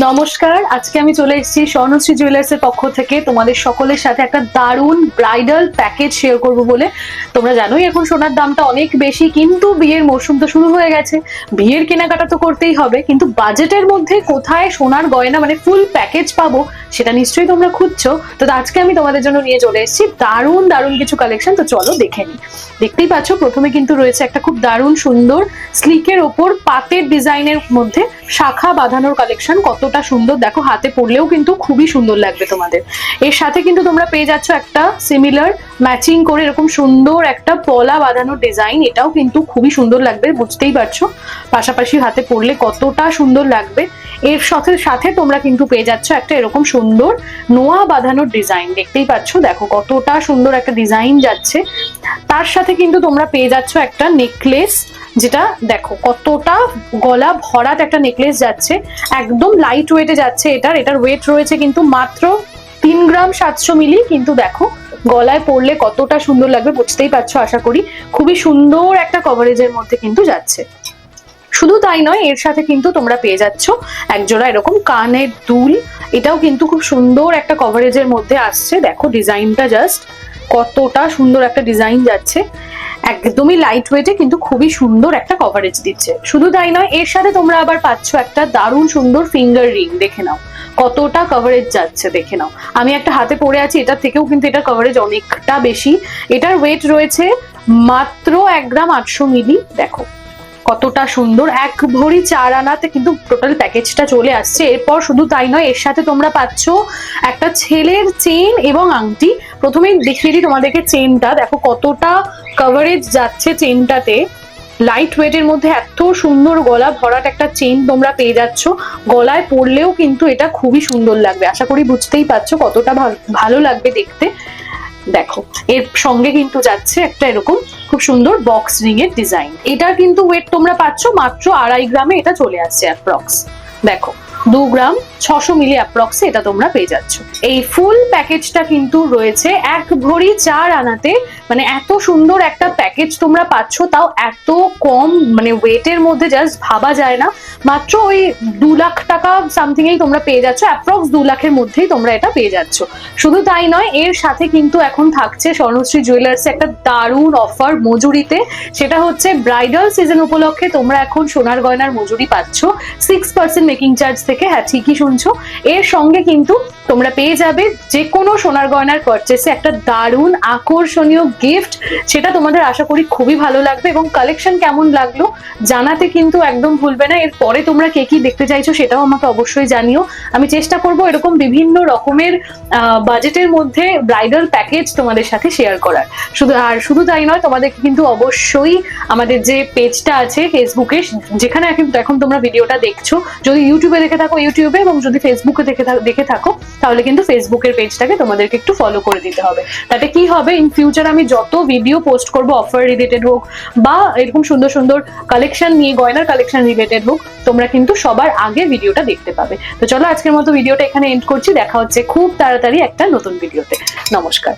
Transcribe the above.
নমস্কার, আজকে আমি চলে এসেছি স্বর্ণশ্রী জুয়েলার্স এর পক্ষ থেকে। তোমাদের সকলের সাথে একটা দারুণ ব্রাইডাল প্যাকেজ শেয়ার করব বলে। তোমরা জানোই এখন সোনার দামটা অনেক বেশি, কিন্তু বিয়ের মরশুম তো শুরু হয়ে গেছে। বিয়ের কেনাকাটা তো করতেই হবে, কিন্তু বাজেটের মধ্যে কোথায় সোনার গয়না মানে ফুল প্যাকেজ পাবো, সেটা নিশ্চয়ই তোমরা খুঁজছো। তো আজকে আমি তোমাদের জন্য নিয়ে চলে এসেছি দারুণ দারুণ কিছু কালেকশন তো চলো দেখে নিই। দেখতেই পাচ্ছ, প্রথমে কিন্তু রয়েছে একটা খুব দারুণ সুন্দর স্লিকের ওপর পাতের ডিজাইনের মধ্যে শাখা বাঁধানোর কালেকশন কতটা সুন্দর, দেখো হাতে পরলেও কিন্তু খুবই সুন্দর লাগবে তোমাদের। এর সাথে কিন্তু তোমরা পেয়ে যাচ্ছ একটা সিমিলার ম্যাচিং করে এরকম সুন্দর একটা পলা বাঁধানোর ডিজাইন এটাও কিন্তু খুবই সুন্দর লাগবে, বুঝতেই পারছ? পাশাপাশি হাতে পরলে কতটা সুন্দর লাগবে। এর সাথে সাথে তোমরা কিন্তু পেয়ে যাচ্ছ একটা এরকম সুন্দর নোয়া বাঁধানোর ডিজাইন দেখতেই পাচ্ছ? দেখো কতটা সুন্দর একটা ডিজাইন যাচ্ছে। তার সাথে কিন্তু তোমরা পেয়ে যাচ্ছ একটা নেকলেস যেটা দেখো কতটা গলা ভরাট একটা নেকলেস যাচ্ছে, একদম লাইট ওয়েটে যাচ্ছে এটার এটার ওয়েট রয়েছে কিন্তু মাত্র তিন গ্রাম সাতশো মিলি, কিন্তু দেখো গলায় পরলে কতটা সুন্দর লাগবে বুঝতেই পারছ, আশা করি। খুবই সুন্দর একটা কভারেজের মধ্যে কিন্তু যাচ্ছে। শুধু তাই নয়, এর সাথে কিন্তু তোমরা পেয়ে যাচ্ছ একজোড়া এরকম কানের দুল। এটাও কিন্তু খুব সুন্দর একটা কভারেজের মধ্যে আসছে। দেখো ডিজাইনটা জাস্ট কতটা সুন্দর একটা ডিজাইন যাচ্ছে। একদমই লাইট ওয়েটে কিন্তু খুবই সুন্দর একটা কভারেজ দিচ্ছে। শুধু তাই নয়, এর সাথে তোমরা আবার পাচ্ছ একটা দারুণ সুন্দর ফিঙ্গার রিং দেখে নাও। কতটা কভারেজ যাচ্ছে দেখে নাও। আমি একটা হাতে পরে আছি, এটার থেকেও কিন্তু এটার কভারেজ অনেকটা বেশি। এটার ওয়েট রয়েছে মাত্র এক গ্রাম আটশো মিলি। দেখো, কতটা সুন্দর। এক ভরি চার আনাতে কিন্তু টোটাল প্যাকেজটা চলে আসছে। এরপর শুধু তাই নয়, এর সাথে তোমরা পাচ্ছ একটা ছেলের চেন এবং আংটি। প্রথমেই দেখিয়ে দিই তোমাদেরকে চেনটা দেখো, কতটা কভারেজ যাচ্ছে চেনটাতে। লাইট ওয়েটের মধ্যে এত সুন্দর গলা, ভরাট একটা চেন তোমরা পেয়ে যাচ্ছ। গলায় পরলেও কিন্তু এটা খুবই সুন্দর লাগবে। আশা করি বুঝতেই পারছ কতটা ভালো লাগবে দেখতে। দেখো, এর সঙ্গে কিন্তু যাচ্ছে একটা এরকম খুব সুন্দর বক্স রিং এর ডিজাইন এটার কিন্তু ওয়েট তোমরা পাচ্ছ মাত্র আড়াই গ্রামে, এটা চলে আসছে অ্যাপ্রক্স দেখো দু গ্রাম ছশো মিলি অ্যাপ্রক্সে এটা তোমরা পেয়ে যাচ্ছ। এই ফুল প্যাকেজটা কিন্তু রয়েছে। এক ভরি চার আনাতে মানে এত সুন্দর একটা প্যাকেজ তোমরা পাচ্ছ, তাও এত কম মানে ওয়েটের মধ্যে জাস্ট ভাবা যায় না। মাত্র ওই দু লাখ টাকা তোমরা পেয়ে যাচ্ছ অ্যাপ্রক্স দু লাখের মধ্যেই তোমরা এটা পেয়ে যাচ্ছ। শুধু তাই নয়, এর সাথে কিন্তু এখন থাকছে স্বর্ণশ্রী জুয়েলার্সে একটা দারুণ অফার মজুরিতে। সেটা হচ্ছে ব্রাইডাল সিজন উপলক্ষে তোমরা এখন সোনার গয়নার মজুরি পাচ্ছ। সিক্স পার্সেন্ট মেকিং চার্জ থেকে হ্যাঁ ঠিকই শুনছো। এর সঙ্গে কিন্তু তোমরা পেয়ে যাবে যে কোনো সোনার গয়নার পারচেসে একটা দারুণ আকর্ষণীয় গিফট সেটা তোমাদের আশা করি খুবই ভালো লাগবে এবং কালেকশন কেমন লাগল জানাতে কিন্তু একদম ভুলবে না। এরপরে তোমরা কে কি দেখতে চাইছো সেটাও আমাকে অবশ্যই জানিও। আমি চেষ্টা করব এরকম বিভিন্ন রকমের বাজেটের মধ্যে ব্রাইডাল প্যাকেজ তোমাদের সাথে শেয়ার করার। শুধু, আর শুধু তাই নয়, তোমাদেরকে কিন্তু অবশ্যই আমাদের যে পেজটা আছে ফেসবুকে যেখানে এখন তোমরা ভিডিওটা দেখছ, যদি ইউটিউবে দেখে থাকো ইউটিউবে এবং যদি ফেসবুকে দেখে দেখে থাকো, তাহলে কিন্তু ফেসবুকের পেজটাকে তোমাদেরকে একটু ফলো করে দিতে হবে। তাতে কি হবে? ইন ফিউচার আমি যত ভিডিও পোস্ট করব অফার রিলেটেড হোক বা এরকম সুন্দর সুন্দর কালেকশন নিয়ে, গয়নার কালেকশন রিলেটেড হোক, তোমরা কিন্তু সবার আগে ভিডিওটা দেখতে পাবে। তো চলো আজকের মতো ভিডিওটা এখানে এন্ড করছি। দেখা হচ্ছে খুব তাড়াতাড়ি একটা নতুন ভিডিওতে নমস্কার।